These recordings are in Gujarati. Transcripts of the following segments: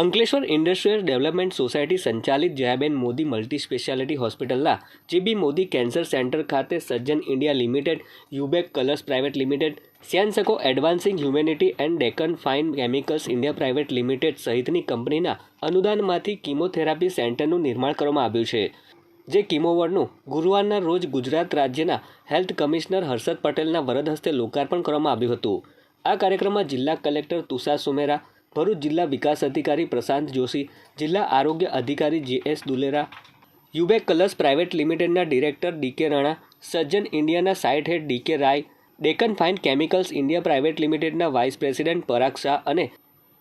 અંકલેશ્વર ઇન્ડસ્ટ્રીયલ ડેવલપમેન્ટ સોસાયટી સંચાલિત જયાબેન મોદી મલ્ટી સ્પેશિયાલિટી હોસ્પિટલના જીબી મોદી કેન્સર સેન્ટર ખાતે Sajjan India limited, Ubek colours private limited Syensqo advancing humanity and Deccan fine chemicals India private limited સહિતની કંપનીના અનુદાનમાંથી કિમોથેરાપી સેન્ટરનું નિર્માણ કરવામાં આવ્યું છે. જે કિમો ગુરુવારના રોજ ગુજરાત રાજ્યના હેલ્થ કમિશનર હર્ષદ પટેલના વરદ હસ્તે લોકાર્પણ કરવામાં આવ્યું હતું. આ કાર્યક્રમમાં જિલ્લા કલેક્ટર તુષાર સુમેરા ભરૂચ જિલ્લા વિકાસ અધિકારી પ્રશાંત જોશી, જિલ્લા આરોગ્ય અધિકારી જે એસ દુલેરા યુબેક કલર્સ પ્રાઇવેટ લિમિટેડના ડિરેક્ટર ડીકે રાણા સજ્જન ઇન્ડિયાના site head DK Rai, Deccan fine chemicals India private લિમિટેડના વાઇસ પ્રેસિડેન્ટ પરાગ શાહ અને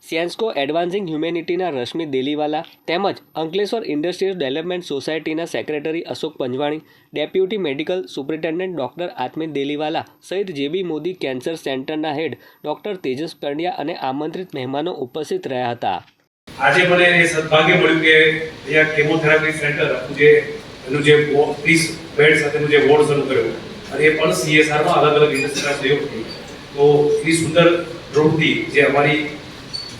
સિયાન્સ્કો એડવાન્સિંગ હ્યુમેનિટીના રશ્મિ દેલીવાલા તેમજ અંકલેશ્વર ઇન્ડસ્ટ્રીયલ ડેવલપમેન્ટ સોસાયટીના secretary Ashok Panjwani, deputy medical superintendent doctor Atmit Deliwala સહિત જેબી મોદી કેન્સર સેન્ટરના હેડ ડોક્ટર તેજસ પંડ્યા અને આમંત્રિત મહેમાનો ઉપસ્થિત રહ્યા હતા. આજે મને સદભાગ્ય મળ્યું કે અહીંયા કેમોથેરાપી સેન્ટર જે એનું જે ત્રીસ બેડ સાથેનું જે વોર્ડ શરૂ કર્યો. અને એ પણ સીએસઆરમાં અલગ અલગ ઇન્ડસ્ટ્રીના સહયોગથી. તો એ સુંદર પ્રવૃત્તિ જે અમારી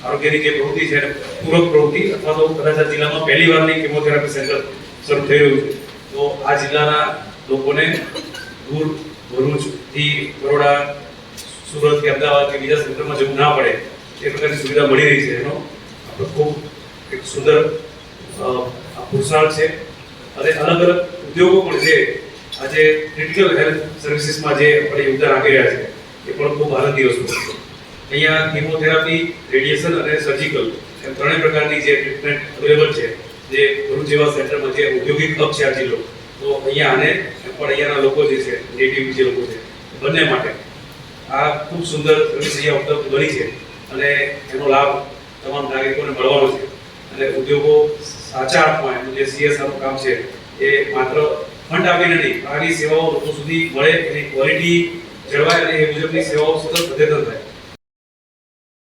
આરોગ્યની જે પ્રવૃત્તિ છે પૂરક પ્રવૃત્તિ અથવા તો કદાચ જિલ્લામાં પહેલી વારની કેમોથેરાપી સેન્ટર શરૂ થઈ રહ્યું છે તો આ જિલ્લાના લોકોને દૂર ભરૂચથી બરોડા સુરત કે અમદાવાદ કે બીજા સેન્ટરમાં જવું ના પડે એ પ્રકારની સુવિધા મળી રહી છે એનો. આપણે ખૂબ એક સુંદર અ, છે અને અલગ અલગ ઉદ્યોગો પણ છે. આજે ક્રિટિકલ હેલ્થ સર્વિસીસમાં જે આપણે યોગદાન આપી રહ્યા છે એ પણ ખૂબ આનંદની વસ્તુ છે. અહીંયા કિમોથેરાપી રેડિયેશન અને સર્જિકલ એમ ત્રણેય પ્રકારની જે ટ્રીટમેન્ટ અવેલેબલ છે, જે ભરૂચ જેવા સેન્ટરમાં જે ઔદ્યોગિક હબ છે આ જિલ્લો તો અહીંયા આને પણ અહીંયાના લોકો જે છે નેટિવ જે લોકો છે, બંને માટે આ ખૂબ સુંદર સર્વિસ અહીંયા ઉપલબ્ધ બની છે અને એનો લાભ તમામ નાગરિકોને મળવાનો છે. અને ઉદ્યોગો સાચા અર્થમાં એનું જે સીએસઆરનું કામ છે, એ માત્ર ફંડ આપીને નહીં આવી સેવાઓ લોકો સુધી મળે એની ક્વોલિટી જળવાય અને એ મુજબની સેવાઓ સતત અદ્યતન થાય.